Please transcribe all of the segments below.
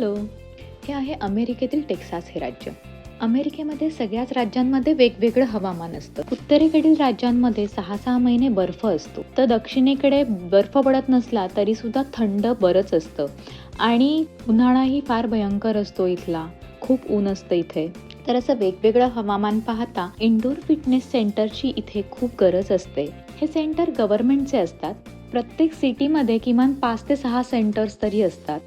Hello. हे आहे अमेरिकेतील टेक्सास हे राज्य. अमेरिकेमध्ये सगळ्याच राज्यांमध्ये वेगवेगळं हवामान असतं. उत्तरेकडील राज्यांमध्ये सहा सहा महिने बर्फ असतो. तर दक्षिणेकडे बर्फ पडत नसला तरी सुद्धा थंड बरंच असतं. आणि उन्हाळाही फार भयंकर असतो इथला. खूप ऊन असतं इथे. तर असं वेगवेगळं हवामान पाहता इंडोर फिटनेस सेंटरची इथे खूप गरज असते. हे सेंटर गव्हर्नमेंटचे असतात. प्रत्येक सिटीमध्ये किमान पाच ते सहा सेंटर्स तरी असतात.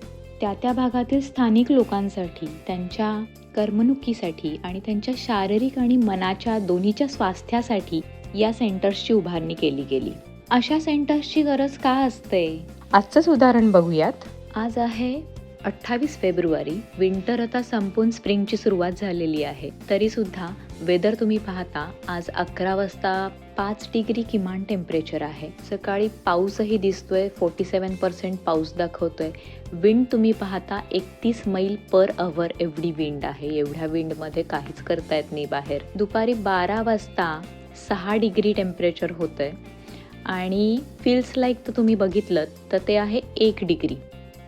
त्या त्या भागातील स्थानिक लोकांसाठी त्यांच्या करमणुकीसाठी आणि त्यांच्या शारीरिक आणि मनाच्या दोन्हीच्या स्वास्थ्यासाठी या सेंटर्सची उभारणी केली गेली. अशा सेंटर्सची गरज का असते? आजचंच उदाहरण बघूयात. आज आहे अठ्ठावीस फेब्रुवारी विंटर आता संपून स्प्रिंगची सुरुवात झालेली आहे. तरी सुद्धा वेदर तुम्ही पाहता आज अकरा वाजता पाच डिग्री किमान टेम्परेचर आहे. सकाळी पाऊसही दिसतोय फोर्टी सेवन पर्सेंट पाऊस दाखवतोय. विंड तुम्ही पाहता एकतीस मैल पर अवर एवढी विंड आहे. एवढ्या विंडमध्ये काहीच करता येत नाही बाहेर. दुपारी बारा वाजता सहा डिग्री टेम्परेचर होतंय. आणि फील्स लाईक तर तुम्ही बघितलं तर ते आहे एक डिग्री.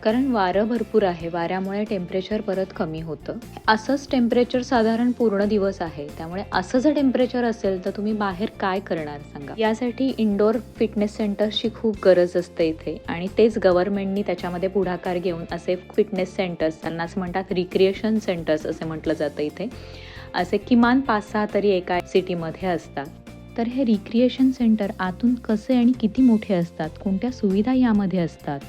कारण वारं भरपूर आहे. वाऱ्यामुळे टेम्परेचर परत कमी होतं. असंच टेम्परेचर साधारण पूर्ण दिवस आहे. त्यामुळे असं जर टेम्परेचर असेल तर तुम्ही बाहेर काय करणार सांगा. यासाठी इंडोर फिटनेस सेंटर्सची खूप गरज असते इथे. आणि तेच गव्हर्नमेंटनी त्याच्यामध्ये पुढाकार घेऊन असे फिटनेस सेंटर्स त्यांना असं म्हणतात रिक्रिएशन सेंटर्स असे म्हटलं जातं इथे. असे किमान पाच सहा तरी एका सिटीमध्ये असतात. तर हे रिक्रिएशन सेंटर आतून कसे आणि किती मोठे असतात? कोणत्या सुविधा यामध्ये असतात?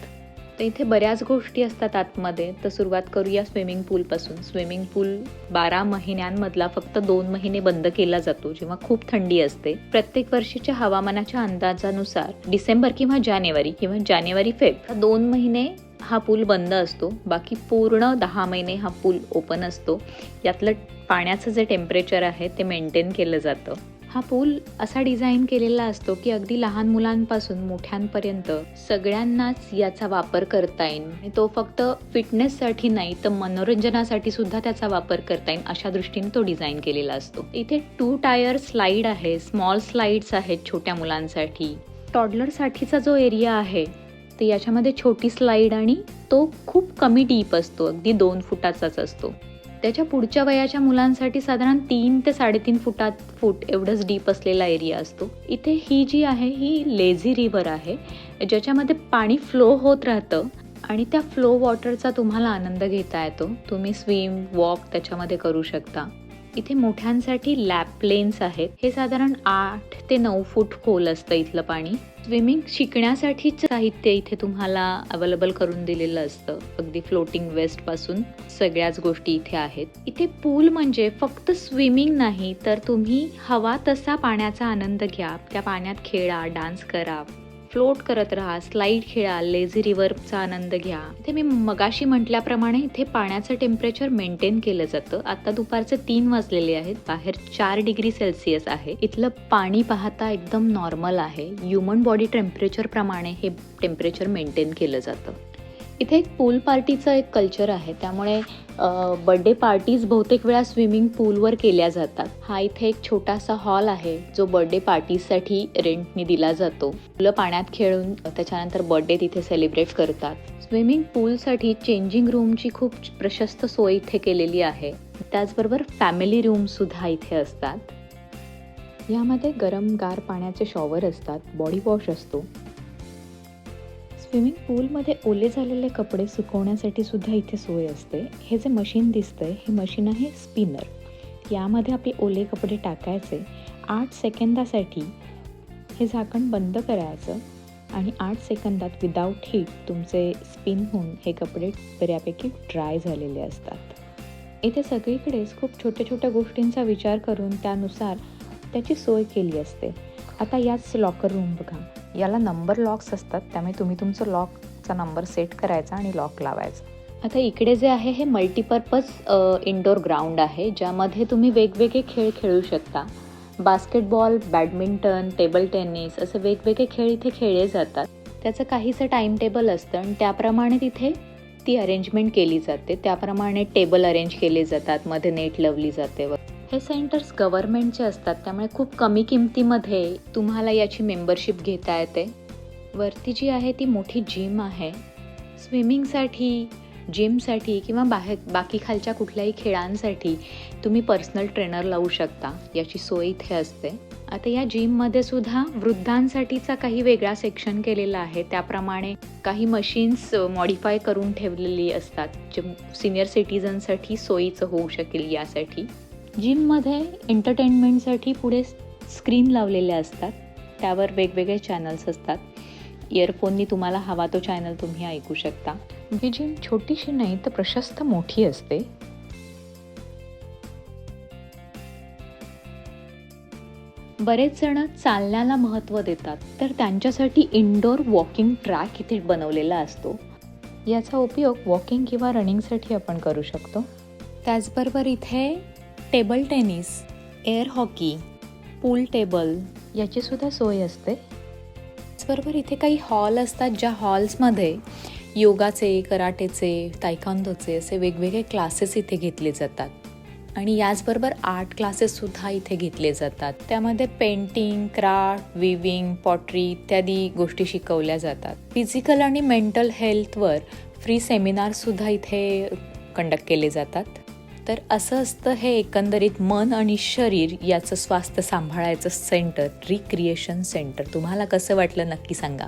तर इथे बऱ्याच गोष्टी असतात आतमध्ये. तर सुरुवात करूया स्विमिंग पूलपासून. स्विमिंग पूल बारा महिन्यांमधला फक्त दोन महिने बंद केला जातो जेव्हा खूप थंडी असते. प्रत्येक वर्षीच्या हवामानाच्या अंदाजानुसार डिसेंबर किंवा जानेवारी किंवा जानेवारी फेब दोन महिने हा पूल बंद असतो. बाकी पूर्ण दहा महिने हा पूल ओपन असतो. यातलं पाण्याचं जे टेम्परेचर आहे ते मेंटेन केलं जातं. हा पूल असा डिझाईन केलेला असतो की अगदी लहान मुलांपासून मोठ्यांपर्यंत सगळ्यांनाच याचा वापर करता येईल आणि तो फक्त फिटनेससाठी नाही तर मनोरंजनासाठी सुद्धा त्याचा वापर करता येईल अशा दृष्टीने तो डिझाईन केलेला असतो. इथे टू टायर स्लाईड आहे स्मॉल स्लाईड्स आहेत छोट्या मुलांसाठी. टॉडलरसाठीचा जो एरिया आहे तर याच्यामध्ये छोटी स्लाईड आणि तो खूप कमी डीप असतो अगदी दोन फुटाचाच असतो. त्याच्या पुढच्या वयाच्या मुलांसाठी साधारण तीन ते साडेतीन फुटात फूट एवढंच डीप असलेला एरिया असतो. इथे ही जी आहे ही लेझी रिव्हर आहे ज्याच्यामध्ये पाणी फ्लो होत राहतं आणि त्या फ्लो वॉटरचा तुम्हाला आनंद घेता येतो. तुम्ही स्विम वॉक त्याच्यामध्ये करू शकता. इथे मोठ्यांसाठी लॅप प्लेन्स आहेत. हे साधारण आठ ते नऊ फूट खोल असतं इथलं पाणी. स्विमिंग शिकण्यासाठीच साहित्य इथे तुम्हाला अवेलेबल करून दिलेलं असतं. अगदी फ्लोटिंग वेस्टपासून सगळ्याच गोष्टी इथे आहेत. इथे पूल म्हणजे फक्त स्विमिंग नाही तर तुम्ही हवा तसा पाण्याचा आनंद घ्या. त्या पाण्यात खेळा डान्स करा. फ्लोट करत राहा स्लाईड खेळा लेझी रिव्हरचा आनंद घ्या. इथे मी मगाशी म्हटल्याप्रमाणे इथे पाण्याचं टेम्परेचर मेंटेन केलं जातं. आता दुपारचे तीन वाजलेले आहेत. बाहेर चार डिग्री सेल्सिअस आहे. इथलं पाणी पाहता एकदम नॉर्मल आहे. ह्युमन बॉडी टेम्परेचर प्रमाणे हे टेम्परेचर मेंटेन केलं जातं. इथे एक पूल पार्टीचं एक कल्चर आहे. त्यामुळे बड्डे पार्टीज बहुतेक वेळा स्विमिंग पूलवर केल्या जातात. हा इथे एक छोटासा हॉल आहे जो बर्थडे पार्टीजसाठी रेंटने दिला जातो. मुलं पाण्यात खेळून त्याच्यानंतर बर्थडे तिथे सेलिब्रेट करतात. स्विमिंग पूलसाठी चेंजिंग रूमची खूप प्रशस्त सोय इथे केलेली आहे. त्याचबरोबर फॅमिली रूमसुद्धा इथे असतात. यामध्ये गरम गार पाण्याचे शॉवर असतात बॉडी वॉश असतो. स्विमिंग पूलमध्ये ओले झालेले कपडे सुकवण्यासाठी सुद्धा इथे सोय असते. हे जे मशीन दिसतंय हे मशीन आहे स्पिनर. यामध्ये आपले ओले कपडे टाकायचे. आठ सेकंदासाठी हे झाकण बंद करायचं आणि आठ सेकंदात विदाऊट हीट तुमचे स्पिन होऊन हे कपडे बऱ्यापैकी ड्राय झालेले असतात. इथे सगळीकडेच खूप छोट्या छोट्या गोष्टींचा विचार करून त्यानुसार त्याची सोय केली असते. आता याच लॉकर रूम बघा. याला नंबर लॉक्स असतात त्यामुळे तुम्ही तुमचं लॉकचा नंबर सेट करायचा आणि लॉक लावायचा. आता इकडे जे आहे हे मल्टीपर्पज इंडोर ग्राउंड आहे ज्यामध्ये तुम्ही वेगवेगळे खेळ खेळू शकता. बास्केटबॉल बॅडमिंटन टेबल टेनिस असे वेगवेगळे खेळ इथे खेळले जातात. त्याचं काहीसं टाईम टेबल असतं आणि त्याप्रमाणे तिथे ती अरेंजमेंट केली जाते. त्याप्रमाणे टेबल अरेंज केले जातात मध्ये नेट लावली जाते व हे सेंटर्स गव्हर्नमेंटचे असतात त्यामुळे खूप कमी किमतीमध्ये तुम्हाला याची मेंबरशिप घेता येते. वरती जी आहे ती मोठी जिम आहे. स्विमिंगसाठी जिमसाठी किंवा बाहेर बाकी खालच्या कुठल्याही खेळांसाठी तुम्ही पर्सनल ट्रेनर लावू शकता याची सोय इथे असते. आता या जिममध्ये सुद्धा वृद्धांसाठीचा काही वेगळा सेक्शन केलेला आहे त्याप्रमाणे काही मशीन्स मॉडीफाय करून ठेवलेली असतात जे सिनियर सिटीजनसाठी सोयीचं होऊ शकेल यासाठी. जिममध्ये एंटरटेनमेंटसाठी पुढे स्क्रीन लावलेले असतात. त्यावर वेगवेगळे चॅनल्स असतात. इयरफोननी तुम्हाला हवा तो चॅनल तुम्ही ऐकू शकता. ही जिम छोटीशी नाही तर प्रशस्त मोठी असते. बरेच जण चालण्याला महत्त्व देतात तर त्यांच्यासाठी इनडोअर वॉकिंग ट्रॅक इथे बनवलेला असतो. याचा उपयोग वॉकिंग किंवा रनिंगसाठी आपण करू शकतो. त्याचबरोबर इथे table tennis air hockey pool table याचीसुद्धा सोय असते. त्याचबरोबर इथे काही हॉल असतात ज्या हॉल्समध्ये योगाचे कराटेचे तायकांदोचे असे वेगवेगळे क्लासेस इथे घेतले जातात. आणि याचबरोबर आर्ट क्लासेससुद्धा इथे घेतले जातात. त्यामध्ये पेंटिंग क्राफ्ट विविंग पॉटरी इत्यादी गोष्टी शिकवल्या जातात. फिजिकल आणि मेंटल हेल्थवर फ्री सेमिनारसुद्धा इथे कंडक्ट केले जातात. तर असं असतं हे एकंदरीत मन आणि शरीर याचं स्वास्थ्य सांभाळायचं सेंटर रिक्रिएशन सेंटर तुम्हाला कसं वाटलं नक्की सांगा.